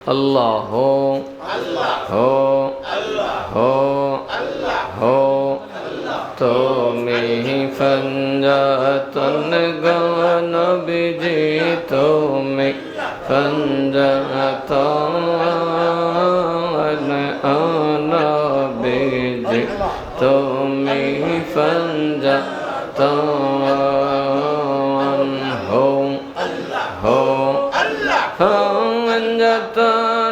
আল্লাহ হো হো হো তুমি ফঞ্জতন গন বিজি তুমি ফঞ্জতন অন বিজি তুমি ফঞ্জতন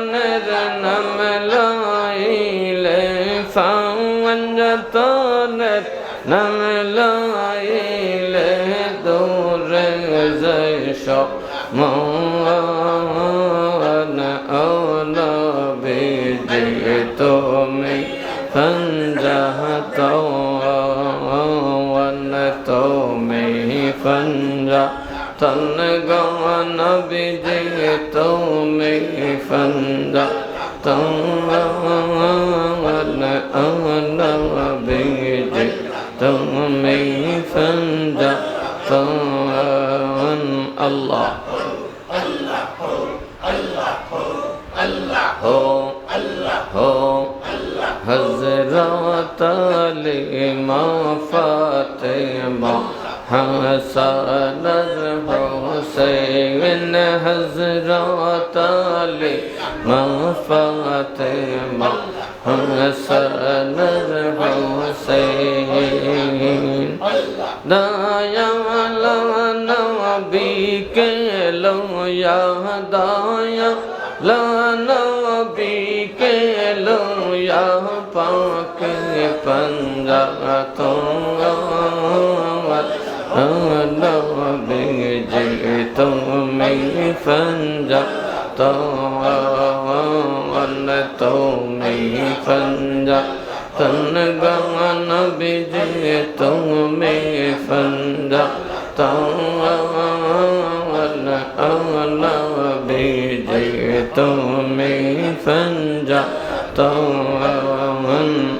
জানের নাম লইলে সাওয়ান যতনের নাম লইলে দূরে জৈশ মন ও নবীজি তুমি ফঞ্জাহ তো তুমি ফঞ্জা تنگن بجے تو میں فندا تنگن امن بجے تو میں فندا تنگن اللہ اللہ ہو اللہ ہو اللہ ہو اللہ ہو حضرت علی ما فاطمہ حسن الحسين دايا لنا نبيك لو يا دايا لنا نبيك لو يا پاک پنجاتوں جئت من فنجت ون من فنجا تن گان بجئت من فنجا ون أنا بجئت من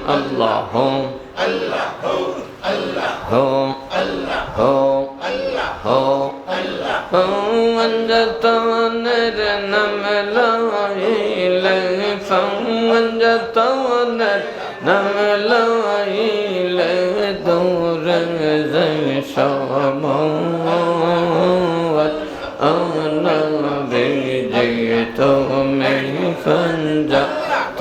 আল্লাহ হোম আল্লাহ হোম আল্লাহ হোম আল্লাহ হোম আল্লাহ হোম আল্লাহ হোম অঞ্জতনের নাম লাইলে ফঞ্জতনের নাম লাইলে দূর সমত أنا بجيت من فنجأت